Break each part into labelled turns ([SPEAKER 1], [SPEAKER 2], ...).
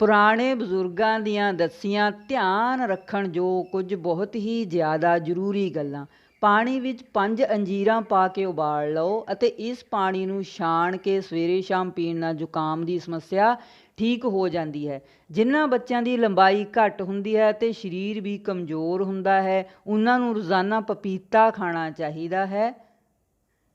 [SPEAKER 1] ਪੁਰਾਣੇ ਬਜ਼ੁਰਗਾਂ ਦੀਆਂ ਦੱਸੀਆਂ ਧਿਆਨ ਰੱਖਣ ਜੋ ਕੁਝ ਬਹੁਤ ਹੀ ਜ਼ਿਆਦਾ ਜ਼ਰੂਰੀ ਗੱਲਾਂ। ਪਾਣੀ ਵਿੱਚ ਪੰਜ ਅੰਜੀਰਾਂ ਪਾ ਕੇ ਉਬਾਲ ਲਓ ਅਤੇ ਇਸ ਪਾਣੀ ਨੂੰ ਛਾਣ ਕੇ ਸਵੇਰੇ ਸ਼ਾਮ ਪੀਣ ਨਾਲ ਜ਼ੁਕਾਮ ਦੀ ਸਮੱਸਿਆ ਠੀਕ ਹੋ ਜਾਂਦੀ ਹੈ। ਜਿਨ੍ਹਾਂ ਬੱਚਿਆਂ ਦੀ ਲੰਬਾਈ ਘੱਟ ਹੁੰਦੀ ਹੈ ਤੇ ਸਰੀਰ ਵੀ ਕਮਜ਼ੋਰ ਹੁੰਦਾ ਹੈ, ਉਹਨਾਂ ਨੂੰ ਰੋਜ਼ਾਨਾ ਪਪੀਤਾ ਖਾਣਾ ਚਾਹੀਦਾ ਹੈ।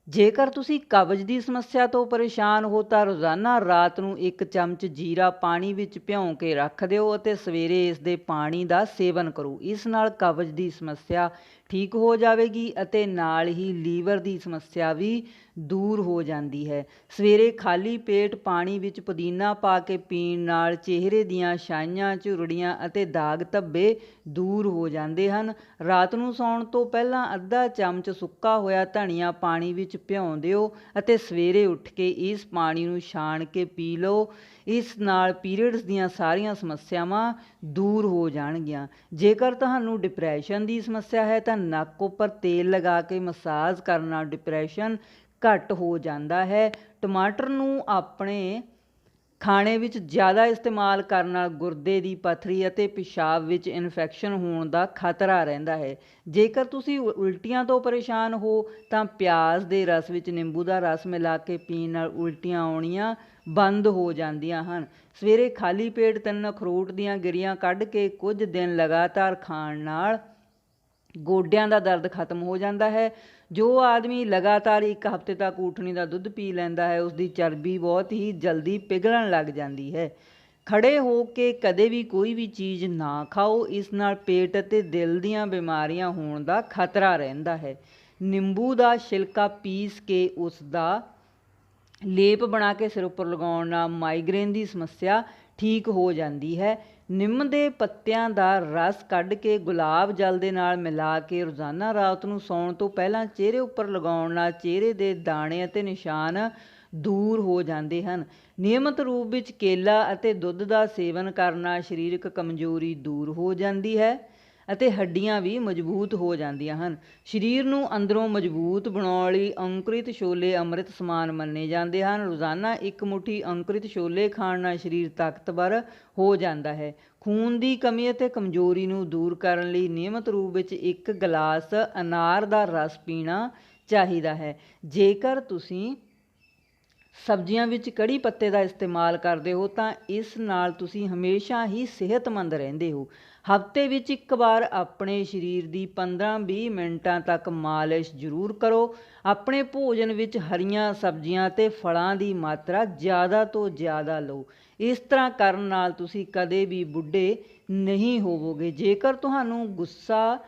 [SPEAKER 1] ਜੇਕਰ ਤੁਸੀਂ ਕਬਜ਼ ਦੀ ਸਮੱਸਿਆ ਤੋਂ ਪਰੇਸ਼ਾਨ ਹੋ ਤਾਂ ਰੋਜ਼ਾਨਾ ਰਾਤ ਨੂੰ ਇੱਕ ਚਮਚ ਜੀਰਾ ਪਾਣੀ ਵਿੱਚ ਭਿਉਂ ਕੇ ਰੱਖ ਦਿਓ ਅਤੇ ਸਵੇਰੇ ਇਸ ਦੇ ਪਾਣੀ ਦਾ ਸੇਵਨ ਕਰੋ। ਇਸ ਨਾਲ ਕਬਜ਼ ਦੀ ਸਮੱਸਿਆ ਠੀਕ ਹੋ ਜਾਵੇਗੀ ਅਤੇ ਨਾਲ ਹੀ ਲੀਵਰ ਦੀ ਸਮੱਸਿਆ ਵੀ ਦੂਰ ਹੋ ਜਾਂਦੀ ਹੈ। ਸਵੇਰੇ ਖਾਲੀ ਪੇਟ ਪਾਣੀ ਵਿੱਚ ਪੁਦੀਨਾ ਪਾ ਕੇ ਪੀਣ ਨਾਲ ਚਿਹਰੇ ਦੀਆਂ ਛਾਈਆਂ, ਝੁਰੜੀਆਂ ਅਤੇ ਦਾਗ ਧੱਬੇ ਦੂਰ ਹੋ ਜਾਂਦੇ ਹਨ। ਰਾਤ ਨੂੰ ਸੌਣ ਤੋਂ ਪਹਿਲਾਂ ਅੱਧਾ ਚਮਚ ਸੁੱਕਾ ਹੋਇਆ ਧਨੀਆ ਪਾਣੀ ਵਿੱਚ ਭਿਉਂ ਦਿਓ ਅਤੇ ਸਵੇਰੇ ਉੱਠ ਕੇ ਇਸ ਪਾਣੀ ਨੂੰ ਛਾਣ ਕੇ ਪੀ ਲਓ। ਇਸ ਨਾਲ ਪੀਰੀਅਡਸ ਦੀਆਂ ਸਾਰੀਆਂ ਸਮੱਸਿਆਵਾਂ ਦੂਰ ਹੋ ਜਾਣਗੀਆਂ। ਜੇਕਰ ਤੁਹਾਨੂੰ ਡਿਪਰੈਸ਼ਨ ਦੀ ਸਮੱਸਿਆ ਹੈ ਤਾਂ ਨੱਕ ਉੱਪਰ ਤੇਲ ਲਗਾ ਕੇ ਮਸਾਜ ਕਰਨ ਨਾਲ ਡਿਪਰੈਸ਼ਨ ਘੱਟ ਹੋ ਜਾਂਦਾ ਹੈ। ਟਮਾਟਰ ਨੂੰ ਆਪਣੇ ਖਾਣੇ ਵਿੱਚ ਜ਼ਿਆਦਾ ਇਸਤੇਮਾਲ ਕਰਨ ਨਾਲ ਗੁਰਦੇ ਦੀ ਪੱਥਰੀ ਅਤੇ ਪਿਸ਼ਾਬ ਵਿੱਚ ਇਨਫੈਕਸ਼ਨ ਹੋਣ ਦਾ ਖਤਰਾ ਰਹਿੰਦਾ ਹੈ। ਜੇਕਰ ਤੁਸੀਂ ਉਲਟੀਆਂ ਤੋਂ ਪਰੇਸ਼ਾਨ ਹੋ, ਤਾਂ ਪਿਆਜ਼ ਦੇ ਰਸ ਵਿੱਚ ਨਿੰਬੂ ਦਾ ਰਸ ਮਿਲਾ ਕੇ ਪੀਣ ਨਾਲ ਉਲਟੀਆਂ ਆਉਣੀਆਂ ਬੰਦ ਹੋ ਜਾਂਦੀਆਂ ਹਨ। ਸਵੇਰੇ ਖਾਲੀ ਪੇਟ ਤਿੰਨ ਅਖਰੋਟ ਦੀਆਂ ਗਿਰੀਆਂ ਕੱਢ ਕੇ ਕੁਝ ਦਿਨ ਲਗਾਤਾਰ ਖਾਣ ਨਾਲ ਗੋਡਿਆਂ ਦਾ ਦਰਦ ਖਤਮ ਹੋ ਜਾਂਦਾ ਹੈ। ਜੋ ਆਦਮੀ ਲਗਾਤਾਰ ਇੱਕ ਹਫ਼ਤੇ ਤੱਕ ਊਠਣੀ ਦਾ ਦੁੱਧ ਪੀ ਲੈਂਦਾ ਹੈ ਉਸ ਦੀ ਚਰਬੀ ਬਹੁਤ ਹੀ ਜਲਦੀ ਪਿਘਲਣ ਲੱਗ ਜਾਂਦੀ ਹੈ। ਖੜੇ ਹੋ ਕੇ ਕਦੇ ਵੀ ਕੋਈ ਵੀ ਚੀਜ਼ ਨਾ ਖਾਓ, ਇਸ ਨਾਲ ਪੇਟ ਅਤੇ ਦਿਲ ਦੀਆਂ ਬਿਮਾਰੀਆਂ ਹੋਣ ਦਾ ਖਤਰਾ ਰਹਿੰਦਾ ਹੈ। ਨਿੰਬੂ ਦਾ ਛਿਲਕਾ ਪੀਸ ਕੇ ਉਸ ਦਾ ਲੇਪ ਬਣਾ ਕੇ ਸਿਰ ਉੱਪਰ ਲਗਾਉਣ ਨਾਲ ਮਾਈਗ੍ਰੇਨ ਦੀ ਸਮੱਸਿਆ ਠੀਕ ਹੋ ਜਾਂਦੀ ਹੈ। ਨਿੰਮ ਦੇ ਪੱਤਿਆਂ ਦਾ ਰਸ ਕੱਢ ਕੇ ਗੁਲਾਬ ਜਲ ਦੇ ਨਾਲ ਮਿਲਾ ਕੇ ਰੋਜ਼ਾਨਾ ਰਾਤ ਨੂੰ ਸੌਣ ਤੋਂ ਪਹਿਲਾਂ ਚਿਹਰੇ ਉੱਪਰ ਲਗਾਉਣ ਨਾਲ ਚਿਹਰੇ ਦੇ ਦਾਣੇ ਅਤੇ ਨਿਸ਼ਾਨ ਦੂਰ ਹੋ ਜਾਂਦੇ ਹਨ। ਨਿਯਮਤ ਰੂਪ ਵਿੱਚ ਕੇਲਾ ਅਤੇ ਦੁੱਧ ਦਾ ਸੇਵਨ ਕਰਨਾ ਸਰੀਰਕ ਕਮਜ਼ੋਰੀ ਦੂਰ ਹੋ ਜਾਂਦੀ ਹੈ। ਅਤੇ ਹੱਡੀਆਂ ਵੀ ਮਜ਼ਬੂਤ ਹੋ ਜਾਂਦੀਆਂ ਹਨ। ਸਰੀਰ ਨੂੰ ਅੰਦਰੋਂ ਮਜ਼ਬੂਤ ਬਣਾਉਣ ਲਈ ਅੰਕੁਰਿਤ ਛੋਲੇ ਅੰਮ੍ਰਿਤ ਸਮਾਨ ਮੰਨੇ ਜਾਂਦੇ ਹਨ। ਰੋਜ਼ਾਨਾ ਇੱਕ ਮੁਠੀ ਅੰਕੁਰਿਤ ਛੋਲੇ ਖਾਣ ਨਾਲ ਸਰੀਰ ਤਾਕਤਵਰ ਹੋ ਜਾਂਦਾ ਹੈ। ਖੂਨ ਦੀ ਕਮੀ ਅਤੇ ਕਮਜ਼ੋਰੀ ਨੂੰ ਦੂਰ ਕਰਨ ਲਈ ਨਿਯਮਤ ਰੂਪ ਵਿੱਚ ਇੱਕ ਗਲਾਸ ਅਨਾਰ ਦਾ ਰਸ ਪੀਣਾ ਚਾਹੀਦਾ ਹੈ। ਜੇਕਰ ਤੁਸੀਂ ਸਬਜ਼ੀਆਂ ਵਿੱਚ ਕੜੀ ਪੱਤੇ ਦਾ ਇਸਤੇਮਾਲ ਕਰਦੇ ਹੋ ਤਾਂ ਇਸ ਨਾਲ ਤੁਸੀਂ ਹਮੇਸ਼ਾ ਹੀ ਸਿਹਤਮੰਦ ਰਹਿੰਦੇ ਹੋ। ਹਫ਼ਤੇ ਵਿੱਚ ਇੱਕ ਵਾਰ ਆਪਣੇ ਸਰੀਰ ਦੀ 15-20 ਮਿੰਟਾਂ ਤੱਕ ਮਾਲਿਸ਼ ਜ਼ਰੂਰ ਕਰੋ। ਆਪਣੇ ਭੋਜਨ ਵਿੱਚ ਹਰੀਆਂ ਸਬਜ਼ੀਆਂ ਤੇ ਫਲਾਂ ਦੀ ਮਾਤਰਾ ਜ਼ਿਆਦਾ ਤੋਂ ਜ਼ਿਆਦਾ ਲਓ। ਇਸ ਤਰ੍ਹਾਂ ਕਰਨ ਨਾਲ ਤੁਸੀਂ ਕਦੇ ਵੀ ਬੁੱਢੇ ਨਹੀਂ ਹੋਵੋਗੇ। ਜੇਕਰ ਤੁਹਾਨੂੰ ਗੁੱਸਾ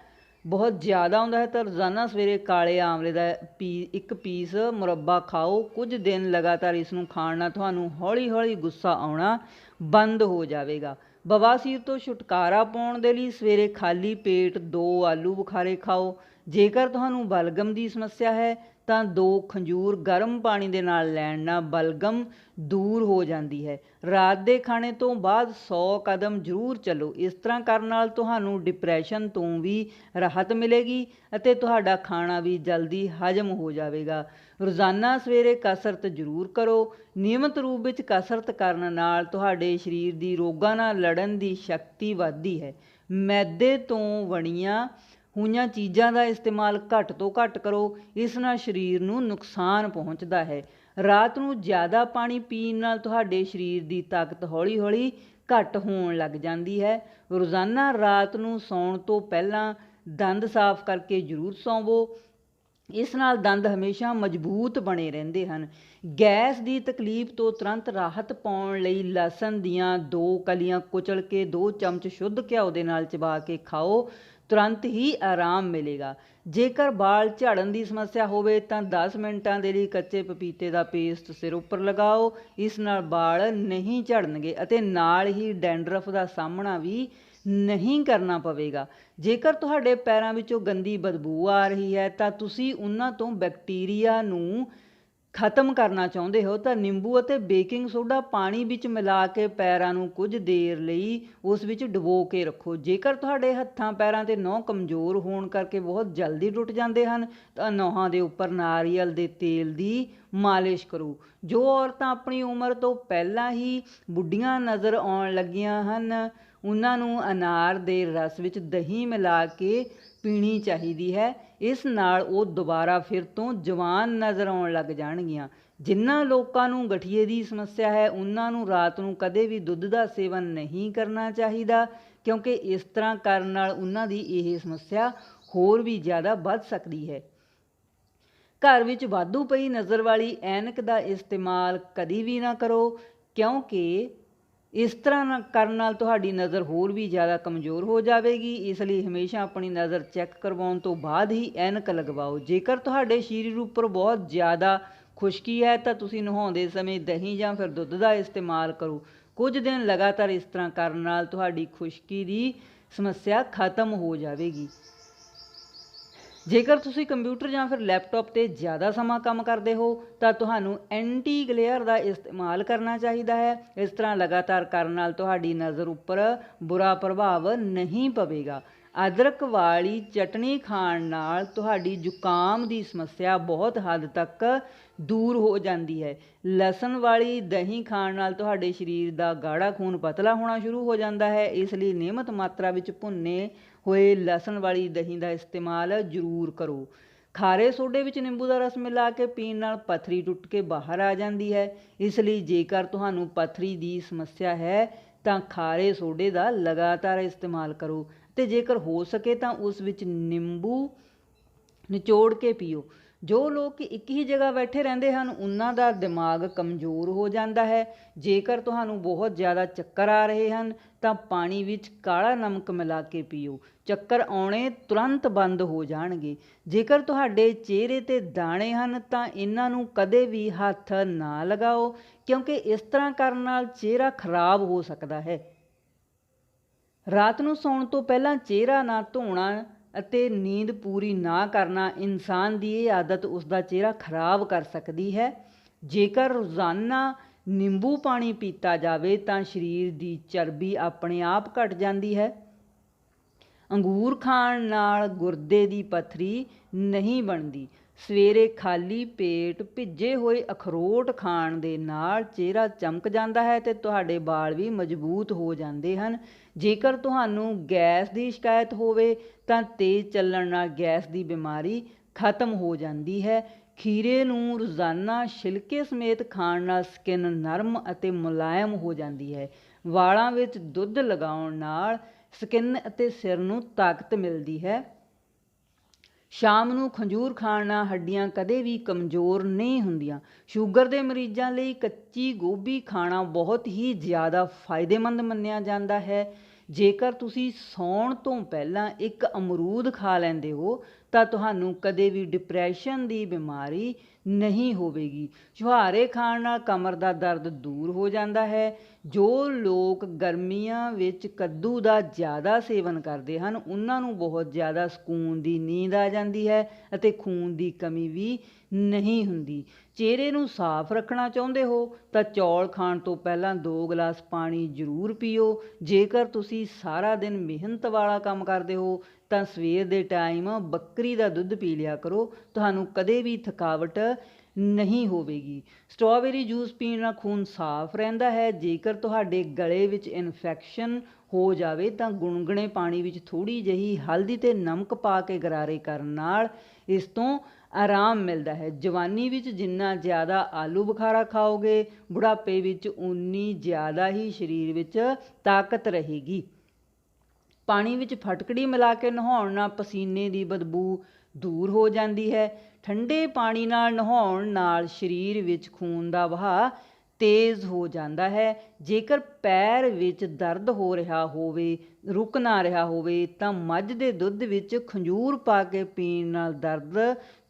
[SPEAKER 1] ਬਹੁਤ ਜ਼ਿਆਦਾ ਆਉਂਦਾ ਹੈ, ਤਾਂ ਰੋਜ਼ਾਨਾ ਸਵੇਰੇ ਕਾਲੇ ਆਮਲੇ ਦਾ ਪੀ, ਇੱਕ ਪੀਸ ਮੁਰੱਬਾ ਖਾਓ। ਕੁਝ ਦਿਨ ਲਗਾਤਾਰ ਇਸ ਨੂੰ ਖਾਣ ਨਾਲ ਤੁਹਾਨੂੰ ਹੌਲੀ-ਹੌਲੀ ਗੁੱਸਾ ਆਉਣਾ ਬੰਦ ਹੋ ਜਾਵੇਗਾ। ਬਵਾਸੀਰ ਤੋਂ ਛੁਟਕਾਰਾ ਪਾਉਣ ਦੇ ਲਈ ਸਵੇਰੇ ਖਾਲੀ ਪੇਟ ਦੋ ਆਲੂ ਬੁਖਾਰੇ ਖਾਓ। ਜੇਕਰ ਤੁਹਾਨੂੰ ਬਲਗਮ ਦੀ ਸਮੱਸਿਆ ਹੈ, ਤਾਂ ਦੋ ਖੰਜੂਰ ਗਰਮ ਪਾਣੀ ਦੇ ਨਾਲ ਲੈਣ ਨਾਲ ਬਲਗਮ ਦੂਰ ਹੋ ਜਾਂਦੀ ਹੈ। ਰਾਤ ਦੇ ਖਾਣੇ ਤੋਂ ਬਾਅਦ 100 ਕਦਮ ਜ਼ਰੂਰ ਚੱਲੋ। ਇਸ ਤਰ੍ਹਾਂ ਕਰਨ ਨਾਲ ਤੁਹਾਨੂੰ ਡਿਪਰੈਸ਼ਨ ਤੋਂ ਵੀ ਰਾਹਤ ਮਿਲੇਗੀ ਅਤੇ ਤੁਹਾਡਾ ਖਾਣਾ ਵੀ ਜਲਦੀ ਹਜਮ ਹੋ ਜਾਵੇਗਾ। ਰੋਜ਼ਾਨਾ ਸਵੇਰੇ ਕਸਰਤ ਜ਼ਰੂਰ ਕਰੋ। ਨਿਯਮਤ ਰੂਪ ਵਿੱਚ ਕਸਰਤ ਕਰਨ ਨਾਲ ਤੁਹਾਡੇ ਸਰੀਰ ਦੀ ਰੋਗਾਂ ਨਾਲ ਲੜਨ ਦੀ ਸ਼ਕਤੀ ਵੱਧਦੀ ਹੈ। ਮੈਦੇ ਤੋਂ ਬਣੀਆਂ ਹੋਈਆਂ ਚੀਜ਼ਾਂ ਦਾ ਇਸਤੇਮਾਲ ਘੱਟ ਤੋਂ ਘੱਟ ਕਰੋ, ਇਸ ਨਾਲ ਸਰੀਰ ਨੂੰ ਨੁਕਸਾਨ ਪਹੁੰਚਦਾ ਹੈ। ਰਾਤ ਨੂੰ ਜ਼ਿਆਦਾ ਪਾਣੀ ਪੀਣ ਨਾਲ ਤੁਹਾਡੇ ਸਰੀਰ ਦੀ ਤਾਕਤ ਹੌਲੀ-ਹੌਲੀ ਘੱਟ ਹੋਣ ਲੱਗ ਜਾਂਦੀ ਹੈ। ਰੋਜ਼ਾਨਾ ਰਾਤ ਨੂੰ ਸੌਣ ਤੋਂ ਪਹਿਲਾਂ ਦੰਦ ਸਾਫ਼ ਕਰਕੇ ਜ਼ਰੂਰ ਸੌਵੋ। ਇਸ ਨਾਲ ਦੰਦ ਹਮੇਸ਼ਾ ਮਜ਼ਬੂਤ ਬਣੇ ਰਹਿੰਦੇ ਹਨ। ਗੈਸ ਦੀ ਤਕਲੀਫ ਤੋਂ ਤੁਰੰਤ ਰਾਹਤ ਪਾਉਣ ਲਈ ਲਸਣ ਦੀਆਂ ਦੋ ਕਲੀਆਂ ਕੁਚਲ ਕੇ ਦੋ ਚਮਚ ਸ਼ੁੱਧ ਘਿਓ ਦੇ ਨਾਲ ਚਬਾ ਕੇ ਖਾਓ। ਤੁਰੰਤ ਹੀ ਆਰਾਮ ਮਿਲੇਗਾ। ਜੇਕਰ ਵਾਲ ਝੜਨ ਦੀ ਸਮੱਸਿਆ ਹੋਵੇ ਤਾਂ 10 ਮਿੰਟਾਂ ਦੇ ਲਈ ਕੱਚੇ ਪਪੀਤੇ ਦਾ ਪੇਸਟ ਸਿਰ ਉੱਪਰ ਲਗਾਓ। ਇਸ ਨਾਲ ਵਾਲ ਨਹੀਂ ਝੜਨਗੇ ਅਤੇ ਨਾਲ ਹੀ ਡੈਂਡਰਫ ਦਾ ਸਾਹਮਣਾ ਵੀ ਨਹੀਂ ਕਰਨਾ ਪਵੇਗਾ। ਜੇਕਰ ਤੁਹਾਡੇ ਪੈਰਾਂ ਵਿੱਚੋਂ ਗੰਦੀ ਬਦਬੂ ਆ ਰਹੀ ਹੈ ਤਾਂ ਤੁਸੀਂ ਉਹਨਾਂ ਤੋਂ ਬੈਕਟੀਰੀਆ ਨੂੰ ਖਤਮ ਕਰਨਾ ਚਾਹੁੰਦੇ ਹੋ ਤਾਂ ਨਿੰਬੂ ਅਤੇ ਬੇਕਿੰਗ ਸੋਡਾ ਪਾਣੀ ਵਿੱਚ ਮਿਲਾ ਕੇ ਪੈਰਾਂ ਨੂੰ ਕੁਝ ਦੇਰ ਲਈ ਉਸ ਵਿੱਚ ਡੁਬੋ ਕੇ ਰੱਖੋ। ਜੇਕਰ ਤੁਹਾਡੇ ਹੱਥਾਂ ਪੈਰਾਂ ਤੇ ਨਹੁੰ ਕਮਜ਼ੋਰ ਹੋਣ ਕਰਕੇ ਬਹੁਤ ਜਲਦੀ ਟੁੱਟ ਜਾਂਦੇ ਹਨ, ਤਾਂ ਨਹੁੰਾਂ ਦੇ ਉੱਪਰ ਨਾਰੀਅਲ ਦੇ ਤੇਲ ਦੀ ਮਾਲਿਸ਼ ਕਰੋ। ਜੋ ਔਰਤਾਂ ਆਪਣੀ ਉਮਰ ਤੋਂ ਪਹਿਲਾਂ ਹੀ ਬੁੱਢੀਆਂ ਨਜ਼ਰ ਆਉਣ ਲੱਗੀਆਂ ਹਨ, ਉਹਨਾਂ ਨੂੰ ਅਨਾਰ ਦੇ ਰਸ ਵਿੱਚ ਦਹੀਂ ਮਿਲਾ ਕੇ ਪੀਣੀ ਚਾਹੀਦੀ ਹੈ। ਇਸ ਨਾਲ ਉਹ ਦੁਬਾਰਾ ਫਿਰ ਤੋਂ ਜਵਾਨ ਨਜ਼ਰ ਆਉਣ ਲੱਗ ਜਾਣਗੀਆਂ। ਜਿਨ੍ਹਾਂ ਲੋਕਾਂ ਨੂੰ ਗਠੀਏ ਦੀ ਸਮੱਸਿਆ ਹੈ, ਉਹਨਾਂ ਨੂੰ ਰਾਤ ਨੂੰ ਕਦੇ ਵੀ ਦੁੱਧ ਦਾ ਸੇਵਨ ਨਹੀਂ ਕਰਨਾ ਚਾਹੀਦਾ, ਕਿਉਂਕਿ ਇਸ ਤਰ੍ਹਾਂ ਕਰਨ ਨਾਲ ਉਹਨਾਂ ਦੀ ਇਹ ਸਮੱਸਿਆ ਹੋਰ ਵੀ ਜ਼ਿਆਦਾ ਵੱਧ ਸਕਦੀ ਹੈ। ਘਰ ਵਿੱਚ ਵਾਧੂ ਪਈ ਨਜ਼ਰ ਵਾਲੀ ਐਨਕ ਦਾ ਇਸਤੇਮਾਲ ਕਦੀ ਵੀ ਨਾ ਕਰੋ, ਕਿਉਂਕਿ ਇਸ ਤਰ੍ਹਾਂ ਨਾ ਕਰਨ ਨਾਲ ਤੁਹਾਡੀ ਨਜ਼ਰ ਹੋਰ ਵੀ ਜ਼ਿਆਦਾ ਕਮਜ਼ੋਰ ਹੋ ਜਾਵੇਗੀ, ਇਸ ਲਈ ਹਮੇਸ਼ਾ ਆਪਣੀ ਨਜ਼ਰ ਚੈੱਕ ਕਰਵਾਉਣ ਤੋਂ ਬਾਅਦ ਹੀ ਐਨਕ ਲਗਵਾਓ। ਜੇਕਰ ਤੁਹਾਡੇ ਸਰੀਰ ਉੱਪਰ ਬਹੁਤ ਜ਼ਿਆਦਾ ਖੁਸ਼ਕੀ ਹੈ, ਤਾਂ ਤੁਸੀਂ ਨਹਾਉਂਦੇ ਸਮੇਂ ਦਹੀਂ ਜਾਂ ਫਿਰ ਦੁੱਧ ਦਾ ਇਸਤੇਮਾਲ ਕਰੋ। ਕੁਝ ਦਿਨ ਲਗਾਤਾਰ ਇਸ ਤਰ੍ਹਾਂ ਕਰਨ ਨਾਲ ਤੁਹਾਡੀ ਖੁਸ਼ਕੀ ਦੀ ਸਮੱਸਿਆ ਖਤਮ ਹੋ ਜਾਵੇਗੀ। ਜੇਕਰ ਤੁਸੀਂ ਕੰਪਿਊਟਰ ਜਾਂ ਫਿਰ ਲੈਪਟਾਪ ਤੇ ਜ਼ਿਆਦਾ ਸਮਾਂ ਕੰਮ ਕਰਦੇ ਹੋ, ਤਾਂ ਤੁਹਾਨੂੰ ਐਂਟੀ ਗਲੇਅਰ ਦਾ ਇਸਤੇਮਾਲ ਕਰਨਾ ਚਾਹੀਦਾ ਹੈ। ਇਸ ਤਰ੍ਹਾਂ ਲਗਾਤਾਰ ਕਰਨ ਨਾਲ ਤੁਹਾਡੀ ਨਜ਼ਰ ਉੱਪਰ ਬੁਰਾ ਪ੍ਰਭਾਵ ਨਹੀਂ ਪਵੇਗਾ। ਅਦਰਕ ਵਾਲੀ ਚਟਣੀ ਖਾਣ ਨਾਲ ਤੁਹਾਡੀ ਜ਼ੁਕਾਮ ਦੀ ਸਮੱਸਿਆ ਬਹੁਤ ਹੱਦ ਤੱਕ ਦੂਰ ਹੋ ਜਾਂਦੀ ਹੈ। ਲਸਣ ਵਾਲੀ ਦਹੀਂ ਖਾਣ ਨਾਲ ਤੁਹਾਡੇ ਸਰੀਰ ਦਾ ਗਾੜਾ ਖੂਨ ਪਤਲਾ ਹੋਣਾ ਸ਼ੁਰੂ ਹੋ ਜਾਂਦਾ ਹੈ। ਇਸ ਲਈ ਨਿਯਮਤ ਮਾਤਰਾ ਵਿੱਚ ਭੁੰਨੇ ਹੋਏ ਲਸਣ ਵਾਲੀ ਦਹੀਂ ਦਾ ਇਸਤੇਮਾਲ ਜ਼ਰੂਰ ਕਰੋ। ਖਾਰੇ ਸੋਡੇ ਵਿੱਚ ਨਿੰਬੂ ਦਾ ਰਸ ਮਿਲਾ ਕੇ ਪੀਣ ਨਾਲ ਪਥਰੀ ਟੁੱਟ ਕੇ ਬਾਹਰ ਆ ਜਾਂਦੀ ਹੈ। ਇਸ ਲਈ ਜੇਕਰ ਤੁਹਾਨੂੰ ਪਥਰੀ ਦੀ ਸਮੱਸਿਆ ਹੈ, ਤਾਂ ਖਾਰੇ ਸੋਡੇ ਦਾ ਲਗਾਤਾਰ ਇਸਤੇਮਾਲ ਕਰੋ ਤੇ ਜੇਕਰ ਹੋ ਸਕੇ ਤਾਂ ਉਸ ਵਿੱਚ ਨਿੰਬੂ ਨਿਚੋੜ ਕੇ ਪੀਓ। ਜੋ ਲੋਕ ਇੱਕ ਹੀ ਜਗ੍ਹਾ ਬੈਠੇ ਰਹਿੰਦੇ ਹਨ, ਉਹਨਾਂ ਦਾ ਦਿਮਾਗ ਕਮਜ਼ੋਰ ਹੋ ਜਾਂਦਾ ਹੈ। ਜੇਕਰ ਤੁਹਾਨੂੰ ਬਹੁਤ ਜ਼ਿਆਦਾ ਚੱਕਰ ਆ ਰਹੇ ਹਨ, ਤਾਂ ਪਾਣੀ ਵਿੱਚ ਕਾਲਾ ਨਮਕ ਮਿਲਾ ਕੇ ਪੀਓ। ਚੱਕਰ ਆਉਣੇ ਤੁਰੰਤ ਬੰਦ ਹੋ ਜਾਣਗੇ। ਜੇਕਰ ਤੁਹਾਡੇ ਚਿਹਰੇ ਤੇ ਦਾਣੇ ਹਨ, ਤਾਂ ਇਹਨਾਂ ਨੂੰ ਕਦੇ ਵੀ ਹੱਥ ਨਾ ਲਗਾਓ, ਕਿਉਂਕਿ ਇਸ ਤਰ੍ਹਾਂ ਕਰਨ ਨਾਲ ਚਿਹਰਾ ਖਰਾਬ ਹੋ ਸਕਦਾ ਹੈ। ਰਾਤ ਨੂੰ ਸੌਣ ਤੋਂ ਪਹਿਲਾਂ ਚਿਹਰਾ ਨਾ ਧੋਣਾ ਅਤੇ ਨੀਂਦ ਪੂਰੀ ਨਾ ਕਰਨਾ ਇਨਸਾਨ ਦੀ ਇਹ ਆਦਤ ਉਸ ਦਾ ਚਿਹਰਾ ਖਰਾਬ ਕਰ ਸਕਦੀ ਹੈ। ਜੇਕਰ ਰੋਜ਼ਾਨਾ ਨਿੰਬੂ ਪਾਣੀ ਪੀਤਾ ਜਾਵੇ ਤਾਂ ਸਰੀਰ ਦੀ ਚਰਬੀ ਆਪਣੇ ਆਪ ਘਟ ਜਾਂਦੀ ਹੈ। ਅੰਗੂਰ ਖਾਣ ਨਾਲ ਗੁਰਦੇ ਦੀ ਪਥਰੀ ਨਹੀਂ ਬਣਦੀ। ਸਵੇਰੇ ਖਾਲੀ ਪੇਟ ਭਿੱਜੇ ਹੋਏ ਅਖਰੋਟ ਖਾਣ ਦੇ ਨਾਲ ਚਿਹਰਾ ਚਮਕ ਜਾਂਦਾ ਹੈ ਤੇ ਤੁਹਾਡੇ ਵਾਲ ਵੀ ਮਜ਼ਬੂਤ ਹੋ ਜਾਂਦੇ ਹਨ। ਜੇਕਰ ਤੁਹਾਨੂੰ ਗੈਸ ਦੀ ਸ਼ਿਕਾਇਤ ਹੋਵੇ, ਤਾਂ ਤੇਜ਼ ਚੱਲਣ ਨਾਲ ਗੈਸ ਦੀ ਬਿਮਾਰੀ ਖਤਮ ਹੋ ਜਾਂਦੀ ਹੈ। ਖੀਰੇ ਨੂੰ ਰੋਜ਼ਾਨਾ ਛਿਲਕੇ ਸਮੇਤ ਖਾਣ ਨਾਲ ਸਕਿਨ ਨਰਮ ਅਤੇ ਮੁਲਾਇਮ ਹੋ ਜਾਂਦੀ ਹੈ। ਵਾਲਾਂ ਵਿੱਚ ਦੁੱਧ ਲਗਾਉਣ ਨਾਲ ਸਕਿਨ ਅਤੇ ਸਿਰ ਨੂੰ ਤਾਕਤ ਮਿਲਦੀ ਹੈ। ਸ਼ਾਮ ਨੂੰ ਖੰਜੂਰ ਖਾਣ ਨਾਲ ਹੱਡੀਆਂ ਕਦੇ ਵੀ ਕਮਜ਼ੋਰ ਨਹੀਂ ਹੁੰਦੀਆਂ। ਸ਼ੂਗਰ ਦੇ ਮਰੀਜ਼ਾਂ ਲਈ ਕੱਚੀ ਗੋਭੀ ਖਾਣਾ ਬਹੁਤ ਹੀ ਜ਼ਿਆਦਾ ਫਾਇਦੇਮੰਦ ਮੰਨਿਆ ਜਾਂਦਾ ਹੈ। ਜੇਕਰ ਤੁਸੀਂ ਸੌਣ ਤੋਂ ਪਹਿਲਾਂ ਇੱਕ ਅਮਰੂਦ ਖਾ ਲੈਂਦੇ ਹੋ, ਤਾਂ ਤੁਹਾਨੂੰ ਕਦੇ ਵੀ ਡਿਪਰੈਸ਼ਨ ਦੀ ਬਿਮਾਰੀ ਨਹੀਂ ਹੋਵੇਗੀ। ਛੁਹਾਰੇ ਖਾਣ ਨਾਲ ਕਮਰ ਦਾ ਦਰਦ ਦੂਰ ਹੋ ਜਾਂਦਾ ਹੈ। ਜੋ ਲੋਕ ਗਰਮੀਆਂ ਵਿੱਚ ਕੱਦੂ ਦਾ ਜ਼ਿਆਦਾ ਸੇਵਨ ਕਰਦੇ ਹਨ, ਉਹਨਾਂ ਨੂੰ ਬਹੁਤ ਜ਼ਿਆਦਾ ਸਕੂਨ ਦੀ ਨੀਂਦ ਆ ਜਾਂਦੀ ਹੈ ਅਤੇ ਖੂਨ ਦੀ ਕਮੀ ਵੀ ਨਹੀਂ ਹੁੰਦੀ। ਚਿਹਰੇ ਨੂੰ ਸਾਫ਼ ਰੱਖਣਾ ਚਾਹੁੰਦੇ ਹੋ ਤਾਂ ਚੌਲ ਖਾਣ ਤੋਂ ਪਹਿਲਾਂ 2 ਗਲਾਸ ਪਾਣੀ ਜ਼ਰੂਰ ਪੀਓ। ਜੇਕਰ ਤੁਸੀਂ ਸਾਰਾ ਦਿਨ ਮਿਹਨਤ ਵਾਲਾ ਕੰਮ ਕਰਦੇ ਹੋ, ਤਾਂ ਸਵੇਰ ਦੇ ਟਾਈਮ ਬੱਕਰੀ ਦਾ ਦੁੱਧ ਪੀ ਲਿਆ ਕਰੋ। ਤੁਹਾਨੂੰ ਕਦੇ ਵੀ ਥਕਾਵਟ ਨਹੀਂ ਹੋਵੇਗੀ। ਸਟ੍ਰਾਬੇਰੀ ਜੂਸ ਪੀਣ ਨਾਲ ਖੂਨ ਸਾਫ਼ ਰਹਿੰਦਾ ਹੈ। ਜੇਕਰ ਤੁਹਾਡੇ ਗਲੇ ਵਿੱਚ ਇਨਫੈਕਸ਼ਨ ਹੋ ਜਾਵੇ ਤਾਂ ਗੁਣਗੁਣੇ ਪਾਣੀ ਵਿੱਚ ਥੋੜੀ ਜਿਹੀ ਹਲਦੀ ਤੇ ਨਮਕ ਪਾ ਕੇ ਗਰਾਰੇ ਕਰਨ ਨਾਲ ਇਸ ਤੋਂ ਆਰਾਮ ਮਿਲਦਾ ਹੈ। ਜਵਾਨੀ ਵਿੱਚ ਜਿੰਨਾ ਜ਼ਿਆਦਾ ਆਲੂ ਬੁਖਾਰਾ ਖਾਓਗੇ, ਬੁਢਾਪੇ ਵਿੱਚ ਉਨੀ ਜ਼ਿਆਦਾ ਹੀ ਸਰੀਰ ਵਿੱਚ ਤਾਕਤ ਰਹੇਗੀ। ਪਾਣੀ ਵਿੱਚ ਫਟਕੜੀ ਮਿਲਾ ਕੇ ਨਹਾਉਣ ਨਾਲ ਪਸੀਨੇ ਦੀ ਬਦਬੂ ਦੂਰ ਹੋ ਜਾਂਦੀ ਹੈ। ਠੰਡੇ ਪਾਣੀ ਨਾਲ ਨਹਾਉਣ ਨਾਲ ਸਰੀਰ ਵਿੱਚ ਖੂਨ ਦਾ ਵਹਾਅ ਤੇਜ਼ ਹੋ ਜਾਂਦਾ ਹੈ। ਜੇਕਰ ਪੈਰ ਵਿੱਚ ਦਰਦ ਹੋ ਰਿਹਾ ਹੋਵੇ, ਰੁਕ ਨਾ ਰਿਹਾ ਹੋਵੇ, ਤਾਂ ਮੱਝ ਦੇ ਦੁੱਧ ਵਿੱਚ ਖੰਜੂਰ ਪਾ ਕੇ ਪੀਣ ਨਾਲ ਦਰਦ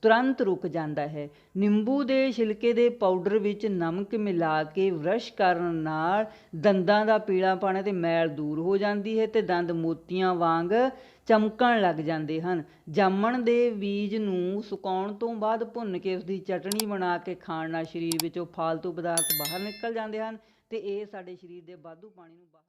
[SPEAKER 1] ਤੁਰੰਤ ਰੁਕ ਜਾਂਦਾ ਹੈ। ਨਿੰਬੂ ਦੇ ਛਿਲਕੇ ਦੇ ਪਾਊਡਰ ਵਿੱਚ ਨਮਕ ਮਿਲਾ ਕੇ ਬ੍ਰਸ਼ ਕਰਨ ਨਾਲ ਦੰਦਾਂ ਦਾ ਪੀਲਾਪਣ ਅਤੇ ਮੈਲ ਦੂਰ ਹੋ ਜਾਂਦੀ ਹੈ ਤੇ ਦੰਦ ਮੋਤੀਆਂ ਵਾਂਗ ਚਮਕਣ ਲੱਗ ਜਾਂਦੇ ਹਨ। ਜਾਮਣ ਦੇ ਬੀਜ ਨੂੰ ਸੁਕਾਉਣ ਤੋਂ ਬਾਅਦ ਭੁੰਨ ਕੇ ਉਸ ਦੀ ਚਟਣੀ ਬਣਾ ਕੇ ਖਾਣ ਨਾਲ ਸਰੀਰ ਵਿੱਚੋਂ ਫਾਲਤੂ ਪਦਾਰਥ ਬਾਹਰ ਨਿਕਲ ਜਾਂਦੇ ਹਨ ਅਤੇ ਇਹ ਸਾਡੇ ਸਰੀਰ ਦੇ ਵਾਧੂ ਪਾਣੀ ਨੂੰ ਬਾਹਰ